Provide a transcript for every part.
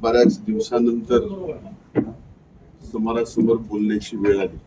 बऱ्याच दिवसानंतर समोरासमोर बोलण्याची वेळ आली.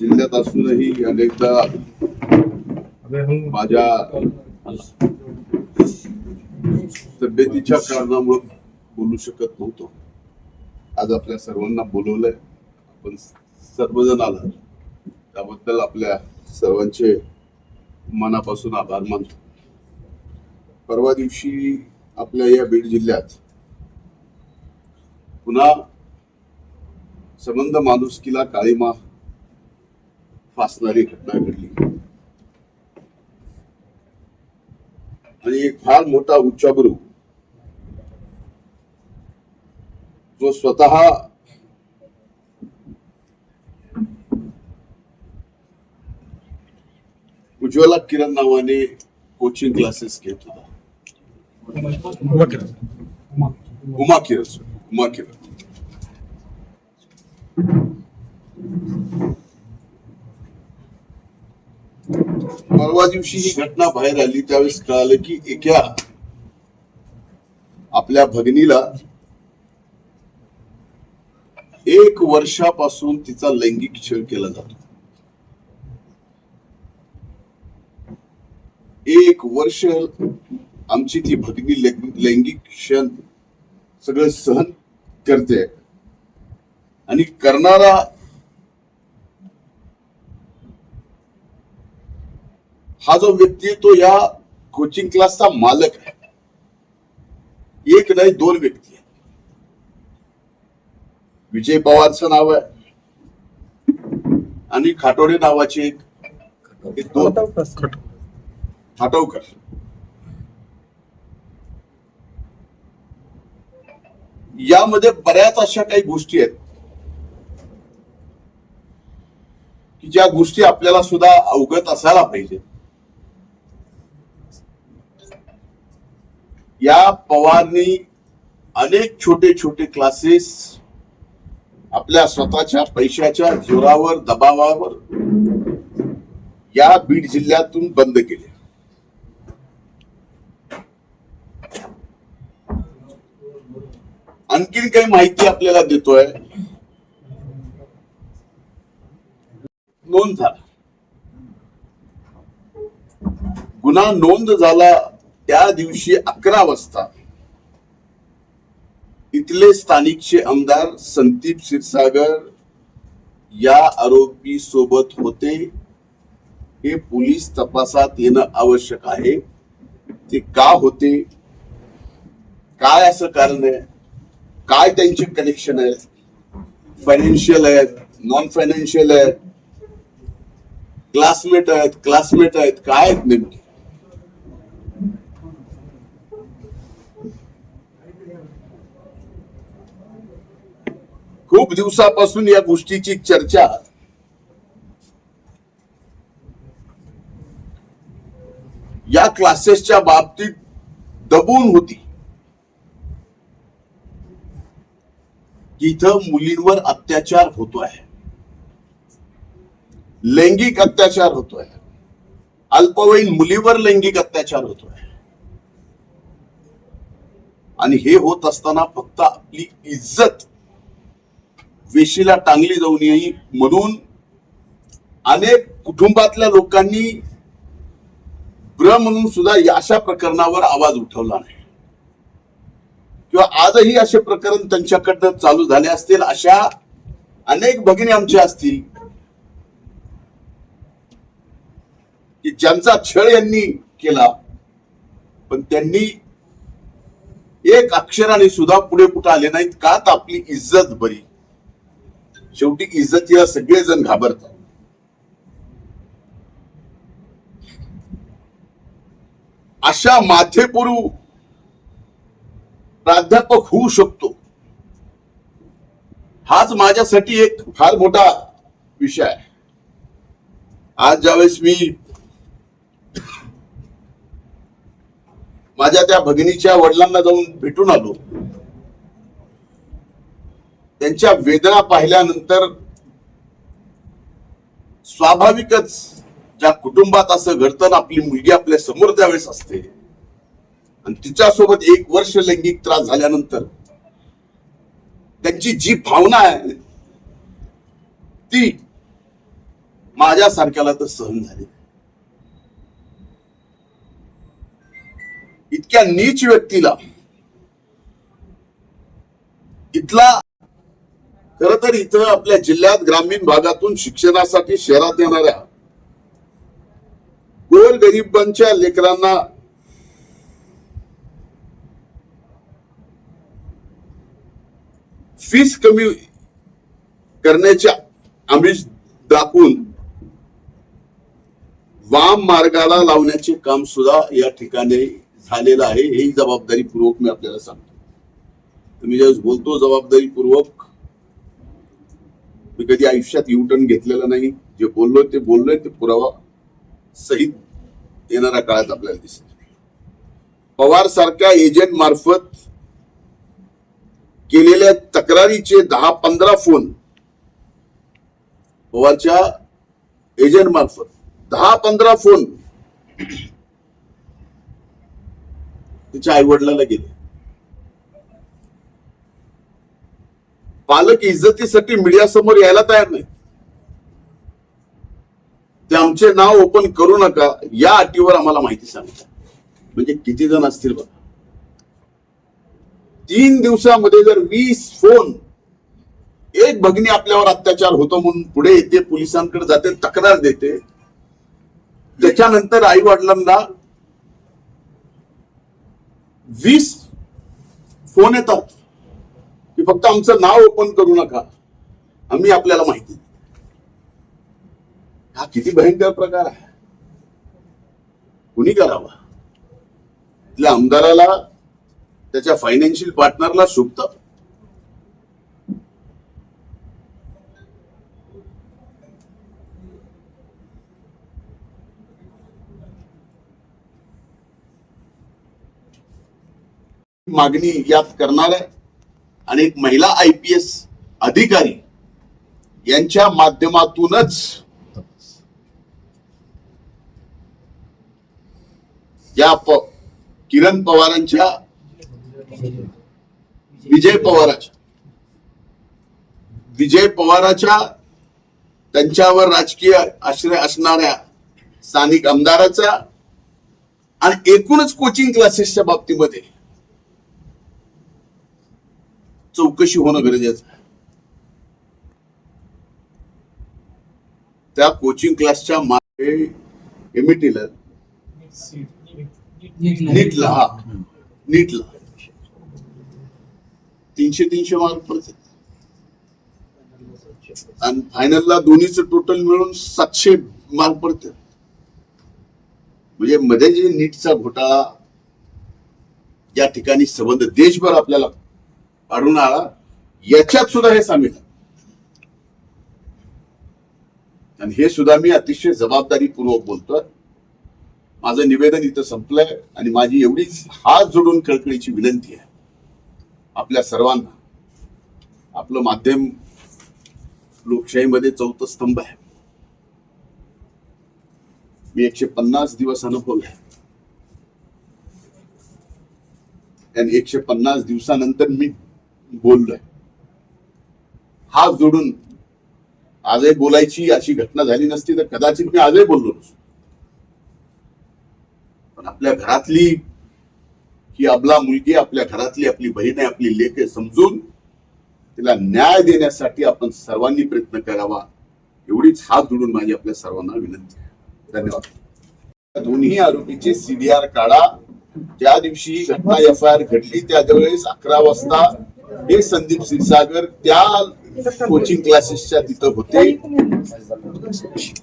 जिल्ह्यात असूनही अनेकदा माझ्या तब्येतीच्या कारणामुळे बोलू शकत नव्हतो. आज आपल्या सर्वांना बोलवलंय. आपण सर्वजण आला त्याबद्दल आपल्या सर्वांचे मनापासून आभार मानतो. परवा दिवशी आपल्या या बीड जिल्ह्यात पुन्हा संबंध माणुसकीला काळीमा फासणारी घटना घडली. आणि एक फार मोठा उच्चाबरू जो स्वतः उज्ज्वला किरण नावाने कोचिंग क्लासेस घेत होता. उमा किरण sorry, उमा परवा दिवशी ही घटना बाहेर आली त्यावेळेस कळालं की एका आपल्या भगिनीला एक वर्षापासून तिचा लैंगिक छळ केला जातो. एक वर्ष आमची ती भगिनी लैंग- लैंगिक क्षण सगळं सहन करते. आणि करणारा हा जो व्यक्ती आहे तो या कोचिंग क्लासचा मालक आहे. एक नाही दोन व्यक्ती आहेत. विजय पवारचं नाव आहे. आणि खाटोडे नावाचे एक दोन हटवकर यामध्ये बऱ्याच अशा काही गोष्टी आहेत की ज्या गोष्टी आपल्याला सुद्धा अवगत असायला पाहिजे. या पवारनी अनेक छोटे छोटे क्लासेस आपल्या स्वतःच्या पैशाच्या जोरावर दबावावर या बीड जिल्ह्यातून बंद केले. आणखीन काही माहिती आपल्याला देतोय. नोंद झाला. गुन्हा नोंद झाला त्या दिवशी अकरा वाजता. इथले स्थानिकचे आमदार संदीप क्षीरसागर या आरोपी सोबत होते. हे पोलीस तपासात येणं आवश्यक आहे. ते का होते? काय असं कारण आहे? काय त्यांचे कनेक्शन आहेत? फायनान्शियल आहेत नॉन फायनान्शियल आहेत? क्लासमेट आहेत क्लासमेट आहेत काय आहेत नेमके? खूप दिवसापासून या गोष्टीची चर्चा. या क्लासेसच्या बाबतीत दबून होती. इथं मुलींवर अत्याचार होतो आहे. लैंगिक अत्याचार होतोय अल्पवयीन मुलीवर लैंगिक अत्याचार होतोय आणि हे होत असताना फक्त आपली इज्जत वेशीला टांगली जाऊ नये म्हणून अनेक कुटुंबातल्या लोकांनी ब्र म्हणून सुद्धा या अशा प्रकरणावर आवाज उठवला नाही. किंवा आजही असे प्रकरण त्यांच्याकडनं चालू झाले असतील अशा अनेक भगिनी आमच्या असतील की ज्यांचा छळ यांनी केला पण त्यांनी एक अक्षराने सुद्धा पुढे कुठं आले नाहीत का तर आपली इज्जत बरी. शेवटी इज्जतीला सगळेजण घाबरतात. अशा माथेपुरू प्राध्यापक होऊ शकतो. हाच माझ्यासाठी एक फार मोठा विषय आहे. आज ज्यावेळेस मी माझ्या त्या भगिनीच्या वडिलांना जाऊन भेटून आलो त्यांच्या वेदना पाहिल्यानंतर स्वाभाविकच ज्या कुटुंबात असं घडतं ना आपली मुलगी आपल्यासमोर त्यावेळेस असते आणि तिच्यासोबत एक वर्ष लैंगिक त्रास झाल्यानंतर त्यांची जी भावना आहे ती माझ्यासारख्याला तर सहन झाली इतक्या नीच व्यक्तीला इथला खर तर इथं आपल्या जिल्ह्यात ग्रामीण भागातून शिक्षणासाठी शहरात येणाऱ्या गोर गरिबांच्या लेकरांना फीस कमी करण्याच्या आमिष दाखवून वाम मार्गाला लावण्याचे काम सुद्धा या ठिकाणी झालेलं आहे. ही जबाबदारीपूर्वक मी आपल्याला सांगतो. तुम्ही ज्यावेळेस बोलतो जबाबदारीपूर्वक मी कधी आयुष्यात युटर्न घेतलेलं नाही. जे बोललोय ते बोललोय ते पुरावा सहित येणाऱ्या काळात आपल्याला दिसेल. पवार सारख्या एजंट मार्फत केलेल्या तक्रारीचे दहा पंधरा फोन पवारच्या एजंट मार्फत. दहा पंधरा फोन तिच्या आई वडिलांना गेले. पालक इज्जतीसाठी मीडिया समोर यायला तयार नाही ते आमचे नाव ओपन करू नका या अटीवर आम्हाला माहिती सांगता म्हणजे किती जण असतील बघा. तीन दिवसामध्ये जर वीस फोन एक भगिनी आपल्यावर अत्याचार होतो म्हणून पुढे येते पोलिसांकडे जाते तक्रार देते त्याच्यानंतर आई वडिलांना वीस फोन येतात की फक्त आमचं नाव ओपन करू नका आम्ही आपल्याला माहिती हा किती भयंकर प्रकार आहे. कुणी करावा? तिथल्या आमदाराला त्याच्या फायनान्शियल पार्टनरला शोभत मागणी यात करणार आहे. आणि एक महिला आय पी एस अधिकारी यांच्या माध्यमातूनच या प- किरण पवारांच्या विजय पवाराच्या. विजय पवाराच्या त्यांच्यावर राजकीय आश्रय असणाऱ्या स्थानिक आमदाराचा आणि एकूणच कोचिंग क्लासेसच्या बाबतीमध्ये चौकशी होणं गरजेचं आहे. त्या कोचिंग क्लासच्या मागे एमईटीला नीटला. हा नीटला. तीनशे तीनशे मार्क पडतात आणि फायनलला दोन्हीचं टोटल मिळून सातशे मार्क पडतात म्हणजे मध्ये जे नीटचा घोटाळा या ठिकाणी संबंध देशभर आपल्याला आढळून आला याच्यात सुद्धा हे सामील आहे. आणि हे सुद्धा मी अतिशय जबाबदारीपूर्वक बोलतोय. माझं निवेदन इथं संपलंय आणि माझी एवढीच हात जोडून कळकळीची विनंती आहे. आपल्या सर्वांना. आपलं माध्यम लोकशाहीमध्ये चौथं स्तंभ आहे. मी एकशे पन्नास दिवस अनुभवले आणि एकशे पन्नास दिवसानंतर मी बोललोय. हात जोडून आजही बोलायची अशी घटना झाली नसती तर कदाचित मी आजही बोललो नसतो. पण आपल्या घरातली ही आपला मुलगी आपल्या घरातली आपली बहीण आहे आपली लेख आहे समजून तिला न्याय देण्यासाठी आपण सर्वांनी प्रयत्न करावा. एवढीच हात जोडून माझी आपल्या सर्वांना विनंती आहे. धन्यवाद. दोन्ही आरोपीचे सीडीआर काढा. ज्या दिवशी घटना एफ आय आर घडली त्यावेळेस अकरा वाजता हे संदीप क्षीरसागर त्या कोचिंग क्लासेसच्या तिथं होते.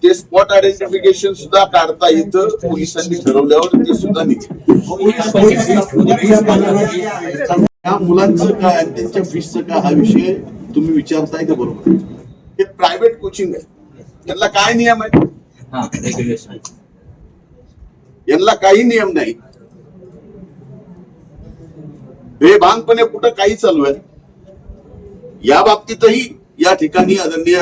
ते स्पॉट आयडेंटिफिकेशन सुद्धा काढता येतं पोलिसांनी ठरवल्यावर ते सुद्धा निघेल त्या मुलांचं काय त्यांच्या फीसचं काय हा विषय तुम्ही विचारताय का बरोबर? हे प्रायव्हेट कोचिंग आहे. त्यांना काय नियम आहे हा रेग्युलेशन यांना काही नियम नाही. बेभानपणे कुठं काही चालू आहे. या बाबतीतही या ठिकाणी आदरणीय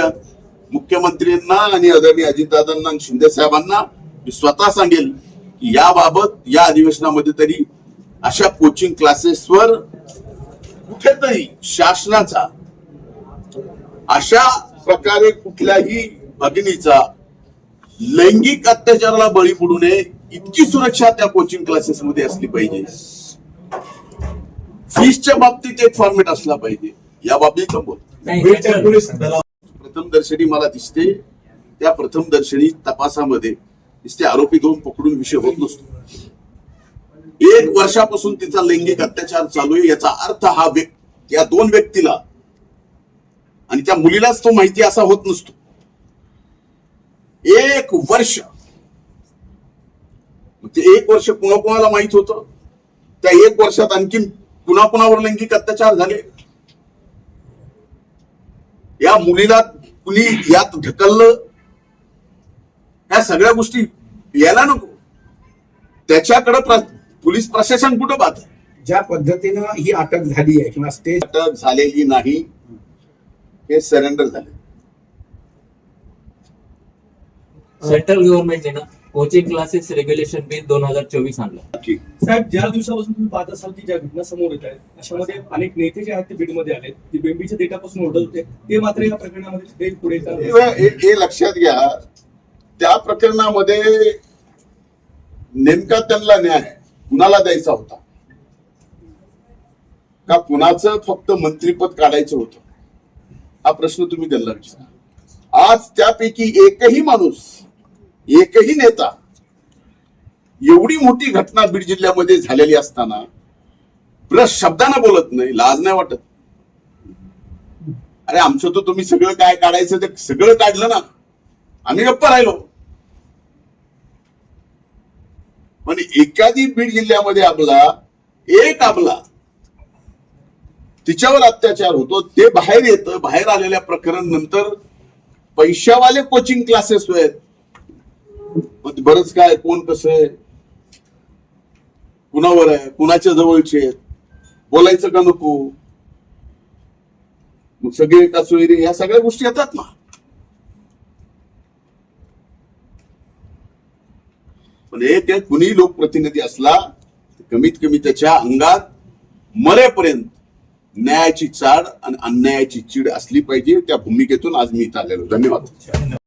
मुख्यमंत्र्यांना आणि आदरणीय अजितदादांना शिंदे साहेबांना मी स्वतः सांगेल की याबाबत या अधिवेशनामध्ये तरी अशा कोचिंग क्लासेसवर कुठेतरी शासनाचा अशा प्रकारे कुठल्याही भगिनीचा लैंगिक अत्याचाराला बळी पडू नये इतकी सुरक्षा त्या कोचिंग क्लासेस मध्ये असली पाहिजे. फीसच्या बाबतीत एक फॉर्मेट असला पाहिजे. या बाबतीत बोल नाही, बीडच्या त्याच्यावर- पोलीस दला- प्रथम दर्शनी मला दिसते. त्या प्रथम दर्शनी तपासामध्ये दिसते आरोपी दोन पकडून विषय होत नसतो. एक वर्षापासून तिचा लैंगिक अत्याचार चालू आहे. याचा अर्थ हा व्यक्ती या दोन व्यक्तीला आणि त्या मुलीलाच तो माहिती असा होत नसतो. एक वर्ष. ते एक वर्ष कुणा कुणाला माहीत होतं? त्या एक वर्षात आणखीन कुणा कुणावर लैंगिक अत्याचार झाले? या मुलीला कुणी यात ढकललं? ह्या सगळ्या गोष्टी यायला नको. त्याच्याकडे प्र- पोलीस प्रशासन कुठं पाहत? ज्या पद्धतीनं ही अटक झाली आहे किंवा स्टेज अटक झालेली नाही हे सरेंडर झाले. सेंट्रल गव्हर्नमेंटने ना? कोचिंग क्लासेस रेग्युलेशन बिल दोन हजार चोवीस आणलं. साहेब ज्या दिवसापासून तुम्ही पाहत असाल की ज्या घटना समोर येत आहेत अशामध्ये अनेक नेते जे आहेत ते बीडमध्ये आले ते बेंबीच्या डेटापासून ओढत होते. ते मात्र या प्रकरणामध्ये ते पुढे. हे हे लक्षात घ्या. त्या प्रकरणामध्ये नेमका त्यांना न्याय कुणाला द्यायचा होता? का कुणाचं फक्त मंत्रीपद काढायचं होतं? हा प्रश्न तुम्ही त्यांना विचारा. आज त्यापैकी एकही माणूस एकही नेता एवढी मोठी घटना बीड जिल्ह्यामध्ये झालेली असताना ब्रश शब्दानं बोलत नाही लाज नाही वाटत. अरे आमचं तर तुम्ही सगळं काय काढायचं ते सगळं काढलं ना. आम्ही गप्प राहिलो. पण एखादी बीड जिल्ह्यामध्ये आपला एक आपला तिच्यावर अत्याचार होतो ते बाहेर येतं बाहेर आलेल्या प्रकरण नंतर पैशावाले कोचिंग क्लासेस आहेत बरंच काय कोण कसं आहे? कुणावर आहे? कुणाच्या जवळचे आहेत? बोलायचं का नको? मग सगळे का सोयरे या सगळ्या गोष्टी येतात ना. पण हे त्यात कुणी लोकप्रतिनिधी असला कमीत कमी त्याच्या अंगात मरेपर्यंत न्यायाची चाड आणि अन्यायाची चीड असली पाहिजे त्या भूमिकेतून आज मी इथं आलेलो. धन्यवाद.